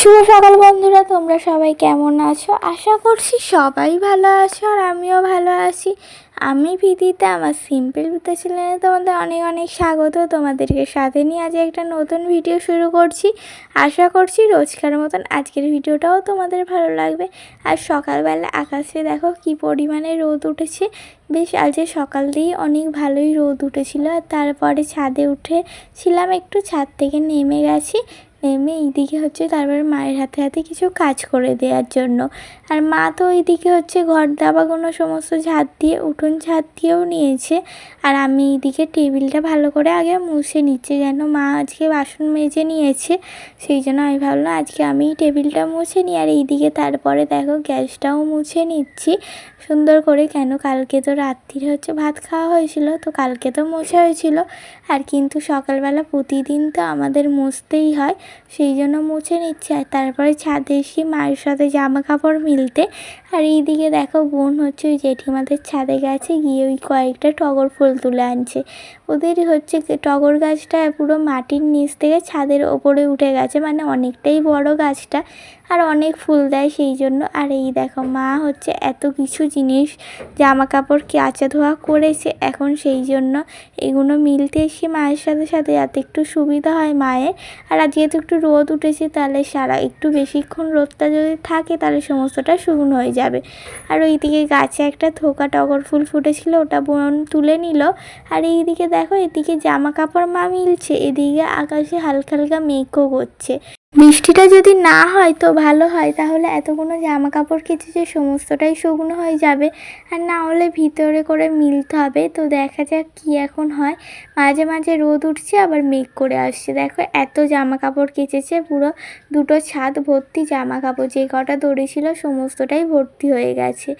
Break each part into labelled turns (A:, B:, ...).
A: শুভ সকাল বন্ধুরা, তোমরা সবাই কেমন আছো? আশা করছি সবাই ভালো আছো আর আমিও ভালো আছি। আমি ভিদিতে আমার সিম্পল ভিতা চ্যানেলে তোমাদের অনেক অনেক স্বাগত। তোমাদেরকে সাথে নিয়ে আজ একটা নতুন ভিডিও শুরু করছি। আশা করছি রোজকার মতন আজকের ভিডিওটাও তোমাদের ভালো লাগবে। আর সকালবেলা আকাশে দেখো কি পরিমাণে রোদ উঠেছে। বেশ আজকে সকাল দিয়েই অনেক ভালোই রোদ উঠেছিল। আর তারপরে ছাদে উঠে ছিলাম একটু ছাদ থেকে নেমে গেছি। নেমে এইদিকে হচ্ছে তারপরে মায়ের হাতে হাতে কিছু কাজ করে দেওয়ার জন্য। আর মা তো ওইদিকে হচ্ছে ঘর দাবাগুলো সমস্ত ঝাঁট দিয়ে, উঠোন ঝাঁট দিয়েও নিয়েছে। আর আমি এইদিকে টেবিলটা ভালো করে আগে মুছে নিচ্ছি, যেন মা আজকে বাসন মেজে নিয়েছে। সেই জন্য আমি ভাবলাম আজকে আমি টেবিলটা মুছে নিই। আর এইদিকে তারপরে দেখো গ্যাসটাও মুছে নিচ্ছি। সুন্দর করে কেন কালকে তো রাত্রিরে হচ্ছে ভাত খাওয়া হয়েছিল, তো কালকে তো মোছা হয়েছিল। আর কিন্তু সকালবেলা প্রতিদিন তো আমাদের মুছতেই হয়। সেই জন্য মুছে নিচ্ছে। আর তারপরে ছাদে এসে মায়ের সাথে জামা কাপড় মিলতে আর এইদিকে দেখো বোন হচ্ছে ওই জেঠিমাদের ছাদে গেছে, গিয়ে ওই কয়েকটা টগর ফুল তুলে আনছে। ওদের হচ্ছে টগর গাছটা পুরো মাটির নিচ থেকে ছাদের ওপরে উঠে গেছে মানে অনেকটাই বড় গাছটা আর অনেক ফুল দেয় সেই জন্য। আর এই দেখো মা হচ্ছে এত কিছু জিনিস জামা কাপড় কাচা ধোয়া করেছে এখন সেই জন্য। এগুলো মিলতে এসে মায়ের সাথে সাথে যাতে একটু সুবিধা হয় মায়ের। আর যেহেতু একটু রোদ উঠেছে তাহলে সারা একটু বেশিক্ষণ রোদটা যদি থাকে তাহলে সমস্তটা শুকনো হয়ে যাবে। আর ওইদিকে গাছে একটা থোকা টগর ফুল ফুটেছিল, ওটা বোন তুলে নিল। আর এইদিকে দেখো, এদিকে জামা কাপড় মা মিলছে, এদিকে আকাশে হালকা হালকা মেঘও করছে। বৃষ্টিটা যদি না হয় তো ভালো হয়। তাহলে এতগুলো জামা কাপড় কেচেছে সমস্তটাই শুকনো হয়ে যাবে। আর না হলে ভিতরে করে মিলতে হবে। তো দেখা যাক কি এখন হয়। মাঝে মাঝে রোদ উঠছে, আবার মেঘ করে আসছে। দেখো এত জামা কাপড় কেচেছে, পুরো দুটো ছাদ ভর্তি জামা কাপড় যে কটা দড়ি সমস্তটাই ভর্তি হয়ে গেছে।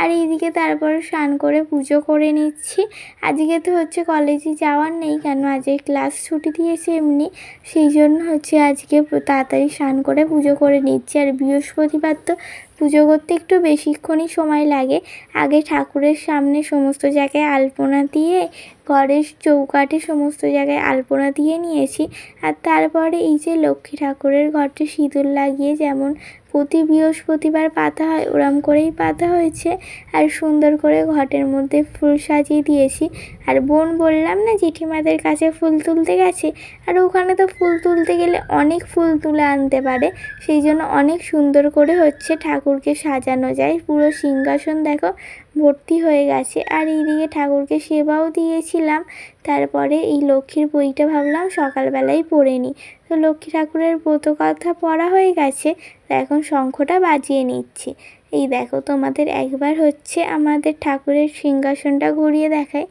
A: আর এইদিকে তারপর স্নান করে পুজো করে নিচ্ছি। আজকে তো হচ্ছে কলেজে যাওয়ার নেই, কেন আজকে ক্লাস ছুটি দিয়েছে এমনি। সেই জন্য হচ্ছে আজকে তাড়াতাড়ি স্নান করে পুজো করে নিচ্ছি। আর বৃহস্পতিবার তো পুজো করতে একটু বেশিক্ষণই সময় লাগে। আগে ঠাকুরের সামনে সমস্ত জায়গায় আলপনা দিয়ে ঘরের চৌকাঠে সমস্ত জায়গায় আলপনা দিয়ে নিয়েছি। আর তারপরে এই যে লক্ষ্মী ঠাকুরের ঘরটি সিঁদুর লাগিয়ে যেমন প্রতি বৃহস্পতিবার পাতা হয়, ওরম করেই পাতা হয়েছে। আর সুন্দর করে ঘটের মধ্যে ফুল সাজিয়ে দিয়েছি। আর বোন বললাম না, জেঠিমাদের কাছে ফুল তুলতে গেছে? আর ওখানে তো ফুল তুলতে গেলে অনেক ফুল তুলে আনতে পারে। সেই জন্য অনেক সুন্দর করে হচ্ছে ঠাকুরকে সাজানো যায়। পুরো সিংহাসন দেখো ভর্তি হয়ে গেছে। আর এইদিকে ঠাকুরকে সেবাও দিয়েছিলাম। তারপরে এই লক্ষ্মীর বইটা ভাবলাম সকালবেলাই পড়ে নিই। তো লক্ষ্মী ঠাকুরের ব্রত কথা পড়া হয়ে গেছে। তা এখন শঙ্খটা বাজিয়ে নিচ্ছি। এই দেখো, তোমাদের একবার হচ্ছে আমাদের ঠাকুরের সিংহাসনটা ঘুরিয়ে দেখায়।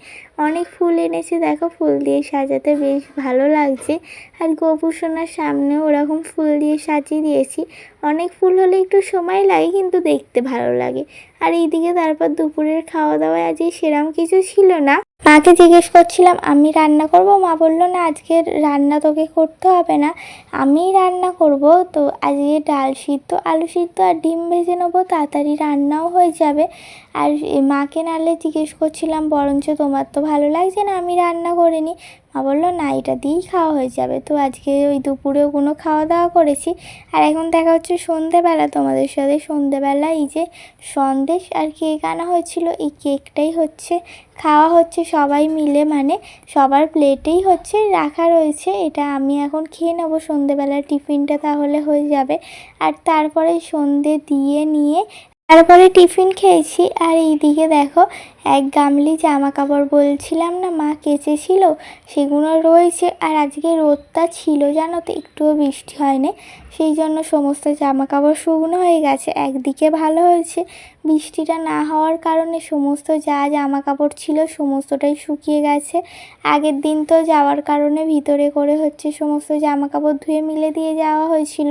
A: অনেক ফুল এনেছে, দেখো, ফুল দিয়ে সাজাতে বেশ ভালো লাগছে। আর গোপুসোনার সামনেও ওরকম ফুল দিয়ে সাজিয়ে দিয়েছি। অনেক ফুল হলে একটু সময় লাগে, কিন্তু দেখতে ভালো লাগে। আর এইদিকে তারপর দুপুরের খাওয়া দাওয়ায় আজকে সেরম কিছু ছিল না। মাকে জিজ্ঞেস করছিলাম, আমি রান্না করব? মা বলল, না আজকের রান্না তোকে করতে হবে না। আমি রান্না করব। তো আজকে ডাল সিদ্ধ, আলু সিদ্ধ আর ডিম ভেজে নেব, তাড়াতাড়ি রান্নাও হয়ে যাবে। আর মাকে নাহলে জিজ্ঞেস করছিলাম, বরঞ্চ তোমার তো ভালো লাগছে না, আমি রান্না করে নিই। মা বলল, না, এটা দিয়েই খাওয়া হয়ে যাবে। তো আজকে ওই দুপুরেও কোনো খাওয়া দাওয়া করেছি। আর এখন দেখা হচ্ছে সন্ধেবেলা। তোমাদের সাথে সন্ধেবেলা এই যে সন্দেশ আর কেক আনা হয়েছিল, এই কেকটাই হচ্ছে, খাওয়া হচ্ছে সবাই মিলে। মানে সবার প্লেটেই হচ্ছে রাখা রয়েছে। এটা আমি এখন খেয়ে নেব। সন্ধেবেলার টিফিনটা তাহলে হয়ে যাবে। আর তারপরে সন্ধে দিয়ে নিয়ে তারপরে টিফিন খেয়েছি। আর এইদিকে দেখো, এক গামলি জামা কাপড় বলছিলাম না, মা কেচেছিল, সেগুলো রয়েছে। আর আজকে রোদটা ছিল, জানো তো, একটুও বৃষ্টি হয়নি। সেই জন্য সমস্ত জামা কাপড় শুকনো হয়ে গেছে। একদিকে ভালো হয়েছে বৃষ্টিটা না হওয়ার কারণে সমস্ত যা জামা কাপড় ছিল সমস্তটাই শুকিয়ে গেছে। আগের দিন তো যাওয়ার কারণে ভিতরে করে হচ্ছে সমস্ত জামা কাপড় ধুয়ে মিলে দিয়ে যাওয়া হয়েছিল।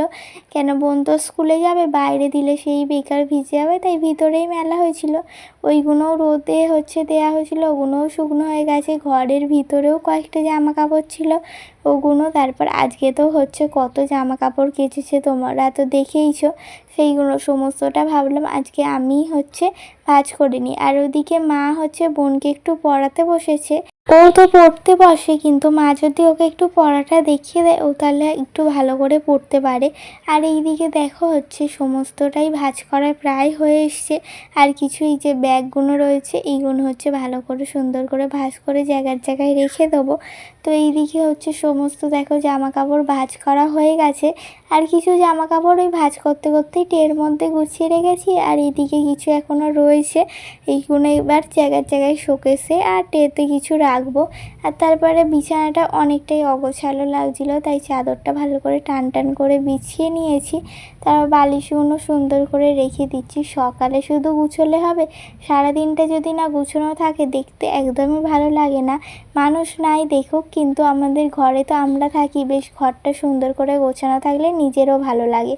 A: কেন বোন তো স্কুলে যাবে, বাইরে দিলে সেই বেকার ভিজে যাবে, তাই ভিতরেই মেলা হয়েছিল। ওইগুলোও রোদে হচ্ছে দেয়া হয়েছিল, ওগুলোও শুকনো হয়ে গেছে। ঘরের ভিতরেও কয়েকটা জামা কাপড় ছিল, ওগুলো। তারপর আজকে তো হচ্ছে কত জামা কাপড় কেচেছে তোমরা তো দেখেইছো। সেইগুলো সমস্তটা ভাবলাম আজকে আমি হচ্ছে ভাজ করিনি আর ওদিকে মা হচ্ছে বোনকে একটু পড়াতে বসেছে। ও তো পড়তে বসে, কিন্তু মা যদি ওকে একটু পড়াটা দেখিয়ে দেয়, ও তাহলে একটু ভালো করে পড়তে পারে। আর এইদিকে দেখো হচ্ছে সমস্তটাই ভাজ করা প্রায় হয়ে এসছে। আর কিছু এই যে ব্যাগগুলো রয়েছে, এইগুলো হচ্ছে ভালো করে সুন্দর করে ভাজ করে জায়গার জায়গায় রেখে দেবো। তো এইদিকে হচ্ছে সমস্ত দেখো জামা কাপড় ভাজ করা হয়ে গেছে। আর কিছু জামা কাপড় ওই ভাজ করতে করতেই টের মধ্যে গুছিয়ে রেখেছি। আর এদিকে কিছু এখনও রয়েছে, এইগুলো এবার জায়গার জায়গায় শোকেসে আর টেতে কিছু রাখব। আর তারপরে বিছানাটা অনেকটাই অগোছালো লাগছিল, তাই চাদরটা ভালো করে টান টান করে বিছিয়ে নিয়েছি। তারপর বালিশগুলো সুন্দর করে রেখে দিচ্ছি। সকালে শুধু গুছোলে হবে, সারাদিনটা যদি না গুছোনো থাকে, দেখতে একদমই ভালো লাগে না। মানুষ নাই দেখুক, কিন্তু আমাদের ঘরে তো আমরা থাকি। বেশ ঘরটা সুন্দর করে গোছানো থাকলে নিজেরও ভালো লাগে।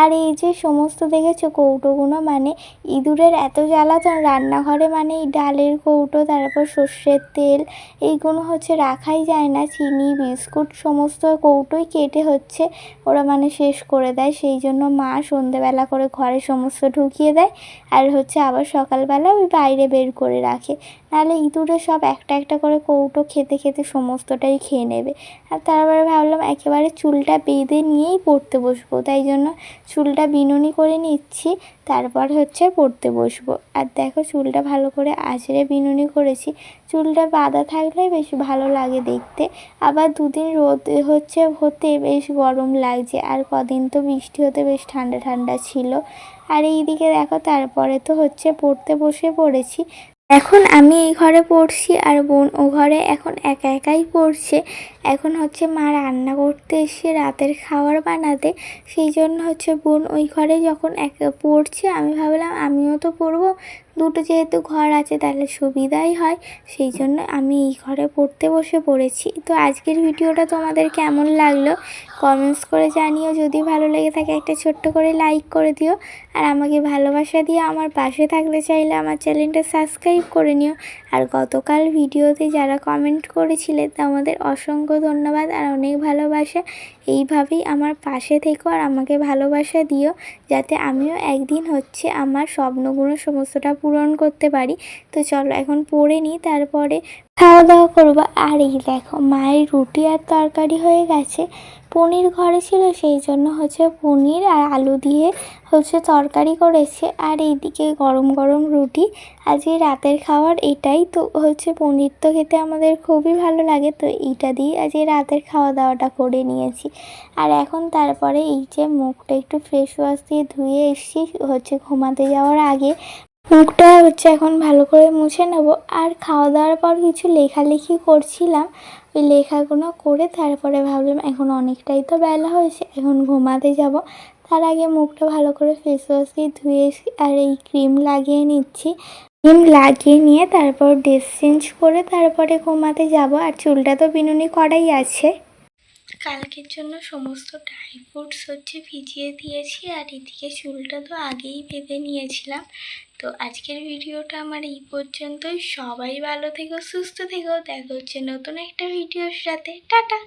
A: আর এই যে সমস্ত দেখেছ কৌটোগুলো মানে ইঁদুরের এত জ্বালাতন, রান্নাঘরে মানে এই ডালের কৌটো, তারপর সর্ষের তেল এইগুলো হচ্ছে রাখাই যায় না। চিনি, বিস্কুট সমস্ত কৌটোই কেটে হচ্ছে, ওরা মানে শেষ করে দেয়। সেই জন্য মা সন্ধেবেলা করে ঘরে সমস্ত ঢুকিয়ে দেয়। আর হচ্ছে আবার সকালবেলা ওই বাইরে বের করে রাখে। নাহলে ইঁদুরে সব একটা একটা করে কৌটো খেতে খেতে সমস্তটাই খেয়ে নেবে। আর তারপরে ভাবলাম একেবারে চুলটা বেঁধে নিয়েই পড়তে বসবো, তাই জন্য চুলটা বিনুনি করে নিচ্ছি, তারপর হচ্ছে পড়তে বসবো। আর দেখো চুলটা ভালো করে আঁচড়ে বিনুনি করেছি, চুলটা বাঁধা থাকলে বেশ ভালো লাগে দেখতে। আবার দুদিন রোদ হচ্ছে, হতে বেশ গরম লাগছে, আর কদিন তো বৃষ্টি হতে বেশ ঠান্ডা ঠান্ডা ছিল। আর এইদিকে দেখো তারপরে তো হচ্ছে পড়তে বসে পড়েছি এখন আমি এই ঘরে পড়ছি আর বোন ও ঘরে এখন একা একাই পড়ছে। এখন হচ্ছে মা রান্না করতে এসে রাতের খাবার বানাতে, সেই জন্য হচ্ছে বোন ওই ঘরে যখন এক পড়ছে, আমি ভাবলাম আমিও তো পড়ব দুটো যেহেতু ঘর আছে তাহলে সুবিধাই হয়, সেই জন্য আমি এই ঘরে পড়তে বসে পড়েছি। তো আজকের ভিডিওটা তোমাদের কেমন লাগল? কমেন্টস করে জানিও। যদি ভালো লেগে থাকে একটা ছোট্ট করে লাইক করে দিও। আর আমাকে ভালোবাসা দিয়ে আমার পাশে থাকতে চাইলে আমার চ্যানেলটা সাবস্ক্রাইব করে নিও। আর গতকাল ভিডিওতে যারা কমেন্ট করেছিলে তোমাদের অসংখ্য ধন্যবাদ আর অনেক ভালোবাসা। এইভাবেই আমার পাশে থেকো আর আমাকে ভালোবাসা দিও। যাতে আমিও একদিন হচ্ছে আমার স্বপ্নগুলো সমস্তটা পূরণ করতে পারি। তো চলো এখন পড়ে নিই, তারপরে খাওয়া দাওয়া করব। আর এই দেখো, মায়ের রুটি আর তরকারি হয়ে গেছে। পনির ঘরে ছিল, সেই জন্য হচ্ছে পনির আর আলু দিয়ে হচ্ছে তরকারি করেছে। আর এইদিকে গরম গরম রুটি। আজকে রাতের খাওয়ার এটাই। তো হচ্ছে পনির তো খেতে আমাদের খুবই ভালো লাগে। তো এইটা দিয়ে আজকে রাতের খাওয়া দাওয়াটা করে নিয়েছি। আর এখন তারপরে এই যে মুখটা একটু ফ্রেশ ওয়াশ দিয়ে ধুয়ে এসছি। হচ্ছে ঘুমাতে যাওয়ার আগে মুখটা হচ্ছে এখন ভালো করে মুছে নেব। আর খাওয়া দাওয়ার পর কিছু লেখালেখি করছিলাম। ওই লেখাগুলো করে তারপরে ভাবলাম এখন অনেকটাই তো বেলা হয়েছে, এখন ঘুমাতে যাব। তার আগে মুখটা ভালো করে ফেস ওয়াশ দিয়ে ধুয়ে আর এই ক্রিম লাগিয়ে নিচ্ছি। ক্রিম লাগিয়ে নিয়ে তারপর ড্রেস চেঞ্জ করে তারপরে ঘুমাতে যাব। আর চুলটা তো বিনুনি করাই আছে। কালকের জন্য সমস্ত ড্রাই ফ্রুটস হচ্ছে ভিজিয়ে দিয়েছি। আর এদিকে চুলটা তো আগেই বেঁধে নিয়েছিলাম। তো আজকের ভিডিওটা আমার এই পর্যন্তই। সবাই ভালো থেকো, সুস্থ থেকো। দেখা হচ্ছে নতুন একটা ভিডিওর সাথে। টাটা!